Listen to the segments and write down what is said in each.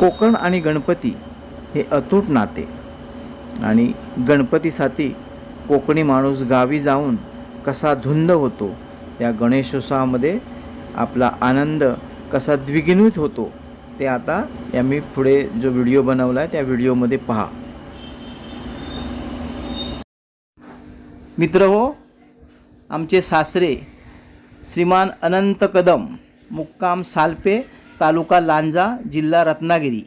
कोकण आणि गणपती हे अतूट नाते. आणि गणपतीसाठी कोकणी माणूस गावी जाऊन कसा धुंद होतो या गणेशोत्सवामध्ये आपला आनंद कसा द्विगुणित होतो ते आता या मी पुढे जो व्हिडिओ बनवला आहे त्या व्हिडिओमध्ये पहा. मित्र हो आमचे सासरे श्रीमान अनंत कदम मुक्काम सालपे तालुका लांजा जिल्हा रत्नागिरी.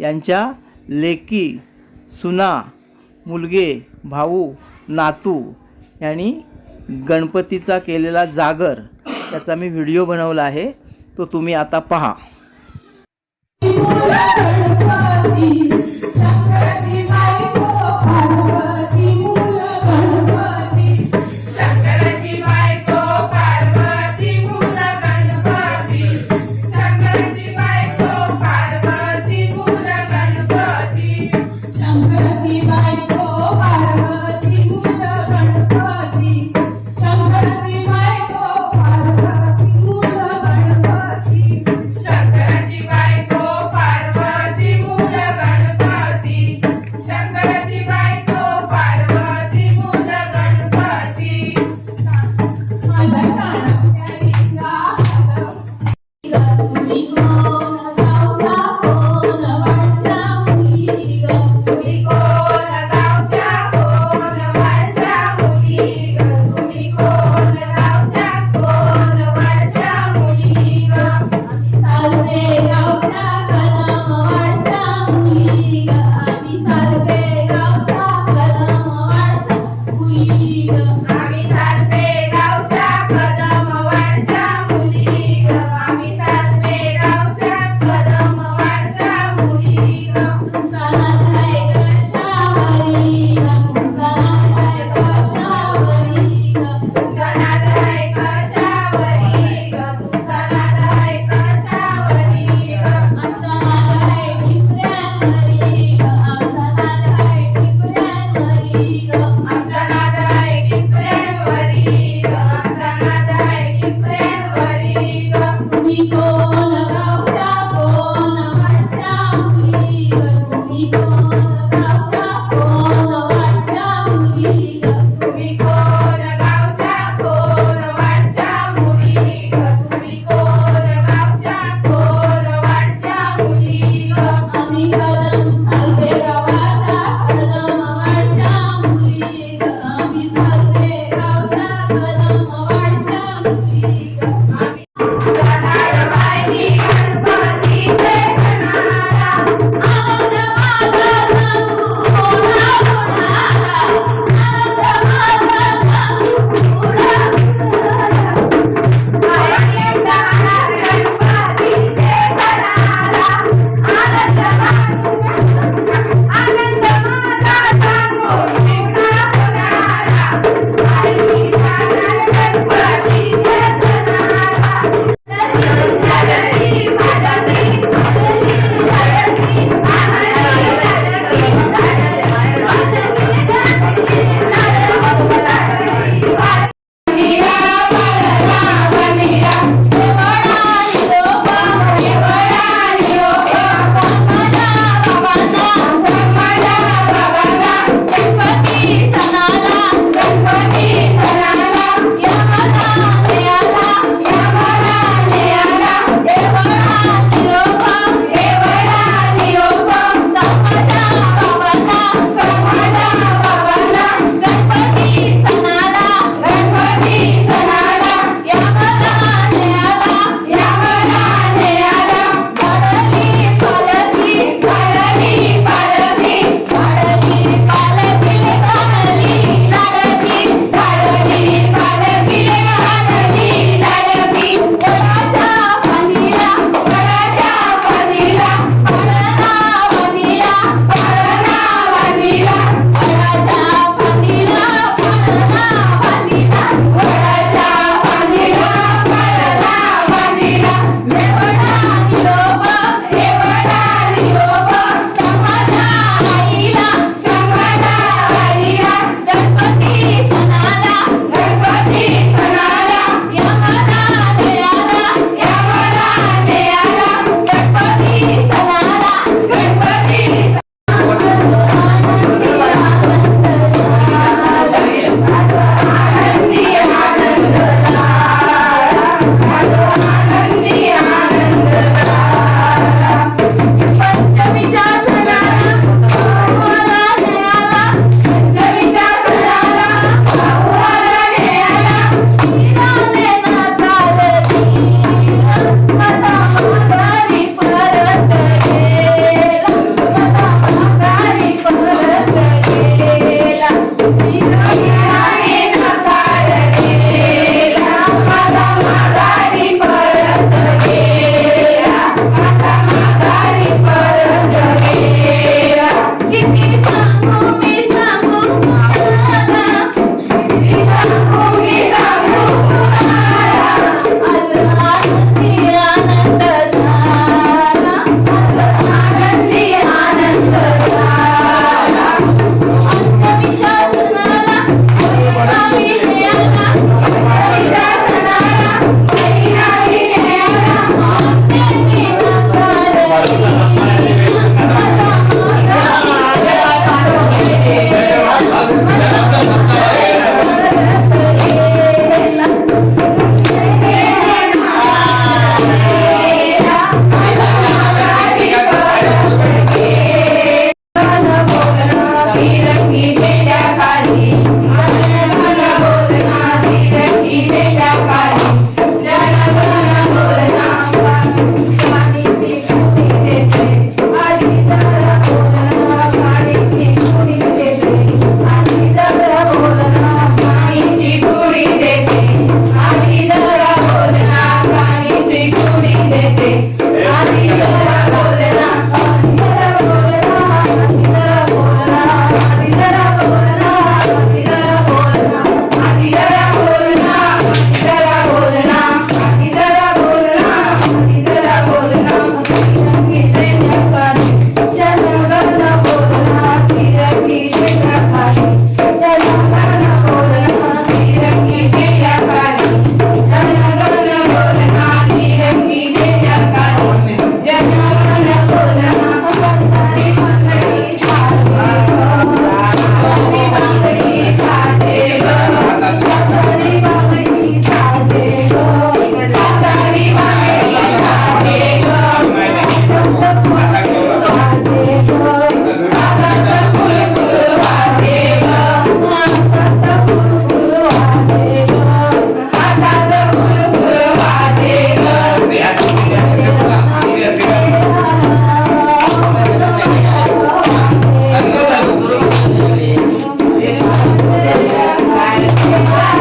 यांच्या लेकी सुना मुलगे भाऊ नातू यांनी गणपतीचा केलेला जागर त्याचा मी व्हिडिओ बनवला आहे. तो तुम्ही आता पहा.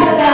Gracias.